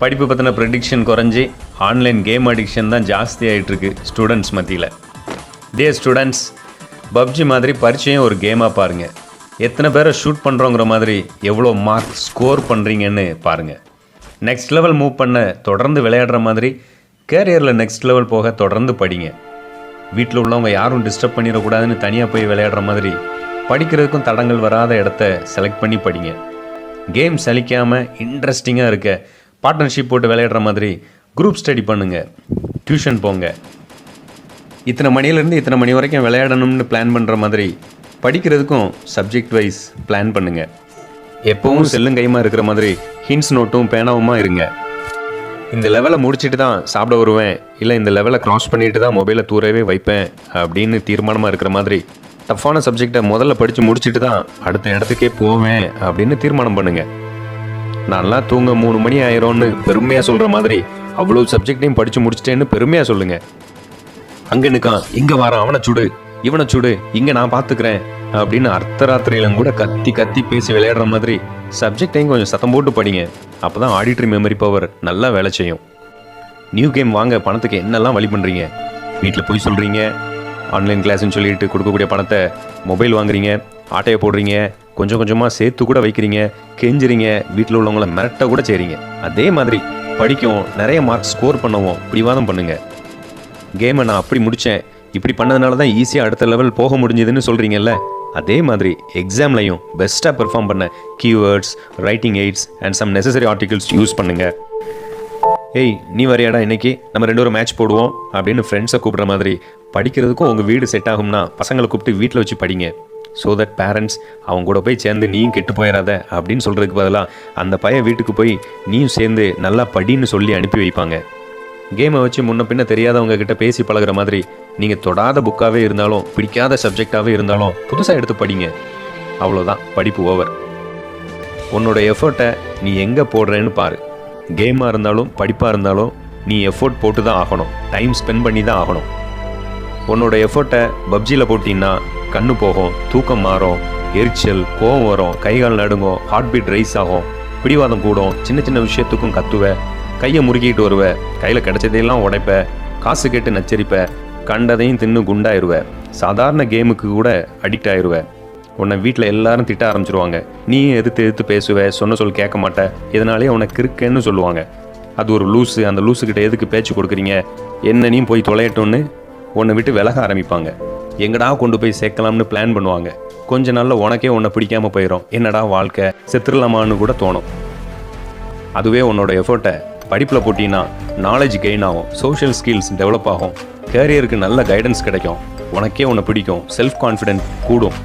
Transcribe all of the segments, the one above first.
படிப்பு பற்றின ப்ரெடிக்ஷன் குறைஞ்சி ஆன்லைன் கேம் அடிக்ஷன் தான் ஜாஸ்தி ஆகிட்டுருக்கு ஸ்டூடெண்ட்ஸ் மத்தியில். டே ஸ்டூடெண்ட்ஸ் பப்ஜி மாதிரி பரீட்சையும் ஒரு கேமாக பாருங்கள் எத்தனை பேரை ஷூட் பண்ணுறோங்கிற மாதிரி எவ்வளோ மார்க் ஸ்கோர் பண்ணுறீங்கன்னு பாருங்கள் நெக்ஸ்ட் லெவல் மூவ் பண்ண தொடர்ந்து விளையாடுற மாதிரி கேரியரில் நெக்ஸ்ட் லெவல் போக தொடர்ந்து படிங்க. வீட்டில் உள்ளவங்க யாரும் டிஸ்டர்ப் பண்ணிடக்கூடாதுன்னு தனியாக போய் விளையாடுற மாதிரி படிக்கிறதுக்கும் தடங்கள் வராத இடத்த செலக்ட் பண்ணி படிங்க. கேம் சலிக்காமல் இன்ட்ரெஸ்டிங்காக இருக்க பார்ட்னர்ஷிப் போட்டு விளையாடுற மாதிரி குரூப் ஸ்டடி பண்ணுங்கள் டியூஷன் போங்க. இத்தனை மணிலேருந்து இத்தனை மணி வரைக்கும் விளையாடணும்னு பிளான் பண்ணுற மாதிரி படிக்கிறதுக்கும் சப்ஜெக்ட் வைஸ் பிளான் பண்ணுங்கள் எப்போவும் செல்லும் கைமா இருக்கிற மாதிரி ஹின்ஸ் நோட்டும் பேனாவுமா இருங்க. இந்த லெவலை முடிச்சுட்டு தான் சாப்பிட வருவேன். இல்லை இந்த லெவலை க்ராஸ் பண்ணிட்டு தான் மொபைலை தூரவே வைப்பேன் அப்படின்னு தீர்மானமாக இருக்கிற மாதிரி டஃப்பான சப்ஜெக்டை முதல்ல படித்து முடிச்சுட்டு தான் அடுத்த இடத்துக்கே போவேன் அப்படின்னு தீர்மானம் பண்ணுங்கள் நான்லாம் தூங்க மூணு மணி ஆயிரும்னு பெருமையாக சொல்கிற மாதிரி அவ்வளோ சப்ஜெக்டையும் படித்து முடிச்சிட்டேன்னு பெருமையாக சொல்லுங்கள் அங்கே நிற்கான் இங்கே வாரான் அவனை சுடு இவனை சுடு இங்கே நான் பார்த்துக்கிறேன் அப்படின்னு அர்த்தராத்திரியிலும் கூட கத்தி கத்தி பேசி விளையாடுற மாதிரி சப்ஜெக்டையும் கொஞ்சம் சத்தம் போட்டு படிங்க. அப்போ தான் ஆடிட்டரி மெமரி பவர் நல்லா வேலை செய்யும். நியூ கேம் வாங்க பணத்துக்கு என்னெல்லாம் வழி பண்ணுறீங்க வீட்டில் போய் சொல்கிறீங்க ஆன்லைன் கிளாஸ்ன்னு சொல்லிட்டு கொடுக்கக்கூடிய பணத்தை மொபைல் வாங்குறீங்க. ஆட்டையை போடுறீங்க. கொஞ்சம் கொஞ்சமாக சேர்த்து கூட வைக்கிறீங்க கெஞ்சுறீங்க வீட்டில் உள்ளவங்கள மிரட்ட கூட செய்கிறீங்க அதே மாதிரி படிக்கவும் நிறைய மார்க் ஸ்கோர் பண்ணவும் பிடிவாதம் பண்ணுங்க. கேமை நான் அப்படி முடித்தேன் இப்படி பண்ணதுனால தான் ஈஸியாக அடுத்த லெவல் போக முடிஞ்சதுன்னு சொல்கிறீங்கல்ல அதே மாதிரி எக்ஸாம்லையும் பெஸ்ட்டாக பெர்ஃபார்ம் பண்ண keywords writing aids and some necessary articles use பண்ணுங்க. ஏய் நீ வரையாடா இன்னைக்கு? நம்ம ரெண்டு ஒரு மேட்ச் போடுவோம் அப்படின்னு ஃப்ரெண்ட்ஸை கூப்பிட்ற மாதிரி. படிக்கிறதுக்கும் உங்கள் வீடு செட் ஆகும்னா பசங்களை கூப்பிட்டு வீட்டில் வச்சு படிங்க. ஸோ தட் பேரண்ட்ஸ் அவங்க கூட போய் சேர்ந்து நீயும் கெட்டு போயிடாத அப்படின்னு சொல்கிறதுக்கு பதிலாக அந்த பையன் வீட்டுக்கு போய் நீயும் சேர்ந்து நல்லா படின்னு சொல்லி அனுப்பி வைப்பாங்க. கேமை வச்சு முன்ன பின்ன தெரியாதவங்க கிட்ட பேசி பழகுற மாதிரி நீங்கள் தொடாத புக்காகவே இருந்தாலும் பிடிக்காத சப்ஜெக்டாகவே இருந்தாலும் புதுசாக எடுத்து படிங்க. அவ்வளோதான் படிப்பு ஓவர் உன்னோட எஃபர்ட்டை நீ எங்கே போடுறேன்னு பாரு. கேமாக இருந்தாலும் படிப்பாக இருந்தாலும் நீ எஃபோர்ட் போட்டு தான் ஆகணும். டைம் ஸ்பெண்ட் பண்ணி தான் ஆகணும். உன்னோட எஃபர்ட்டை பப்ஜியில் போட்டின்னா கண்ணு போகும் தூக்கம் மாறும் எரிச்சல் கோவம் வரும் கை கால் நடுங்கும் ஹார்ட் பீட் ரைஸ் ஆகும். பிடிவாதம் கூடும் சின்ன சின்ன விஷயத்துக்கும் கத்துவ கையை முறுக்கிட்டு வருவ கையில் கிடைச்சதையெல்லாம் உடைப்ப காசு கேட்டு நச்சரிப்ப கண்டதையும் தின்னு குண்டாயிருவ சாதாரண கேமுக்கு கூட அடிக்ட் ஆயிருவ. உன்னை வீட்டில் எல்லாரும் திட்ட ஆரம்பிச்சிருவாங்க. நீயும் எதிர்த்து எதிர்த்து பேசுவ சொன்ன சொல் கேட்க மாட்ட இதனாலே உன்னை கிறுக்கன்னு சொல்லுவாங்க. அது ஒரு லூஸு அந்த லூஸுக்கிட்ட எதுக்கு பேச்சு கொடுக்குறீங்க என்னனையும் போய் தொலையட்டும்னு உன்னை விட்டு விலக ஆரம்பிப்பாங்க. எங்கடா கொண்டு போய் சேர்க்கலாம்னு பிளான் பண்ணுவாங்க. கொஞ்ச நாளில் உனக்கே உன்னை பிடிக்காம போயிடும் என்னடா வாழ்க்கை? செத்துடலாமான்னு கூட தோணும். அதுவே உன்னோட எஃபர்ட்டை படிப்பில் போட்டின்னா நாலேஜ் கெயின் ஆகும். சோஷியல் ஸ்கில்ஸ் டெவலப் ஆகும். கேரியருக்கு நல்ல கைடன்ஸ் கிடைக்கும். உனக்கே உன்னை பிடிக்கும். செல்ஃப் கான்ஃபிடென்ட் கூடும்.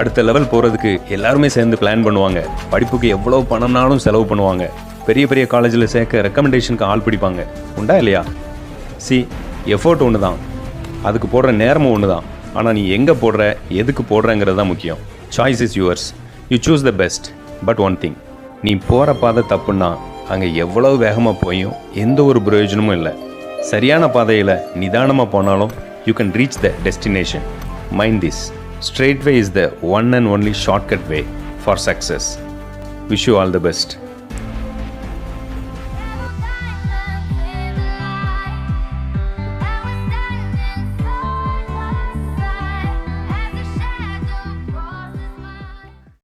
அடுத்த லெவல் போகிறதுக்கு எல்லாருமே சேர்ந்து பிளான் பண்ணுவாங்க. படிப்புக்கு எவ்வளோ பணம்னாலும் செலவு பண்ணுவாங்க. பெரிய பெரிய காலேஜில் சேர்க்க ரெக்கமெண்டேஷனுக்கு ஆள் பிடிப்பாங்க. உண்டா இல்லையா? சி எஃபோர்ட் ஒன்று தான் அதுக்கு போடுற நேரமும் ஒன்று தான் ஆனால் நீ எங்கே போடுற எதுக்கு போடுறங்கிறது தான் முக்கியம். Choice is yours you choose the best but one thing நீ போகிற பாதை தப்புன்னா அங்கே எவ்வளவு வேகமாக போயும் எந்த ஒரு பிரயோஜனமும் இல்லை. சரியான பாதையில் நிதானமாக போனாலும் you can reach the destination mind this straight way is the one and only shortcut way for success wish you all the best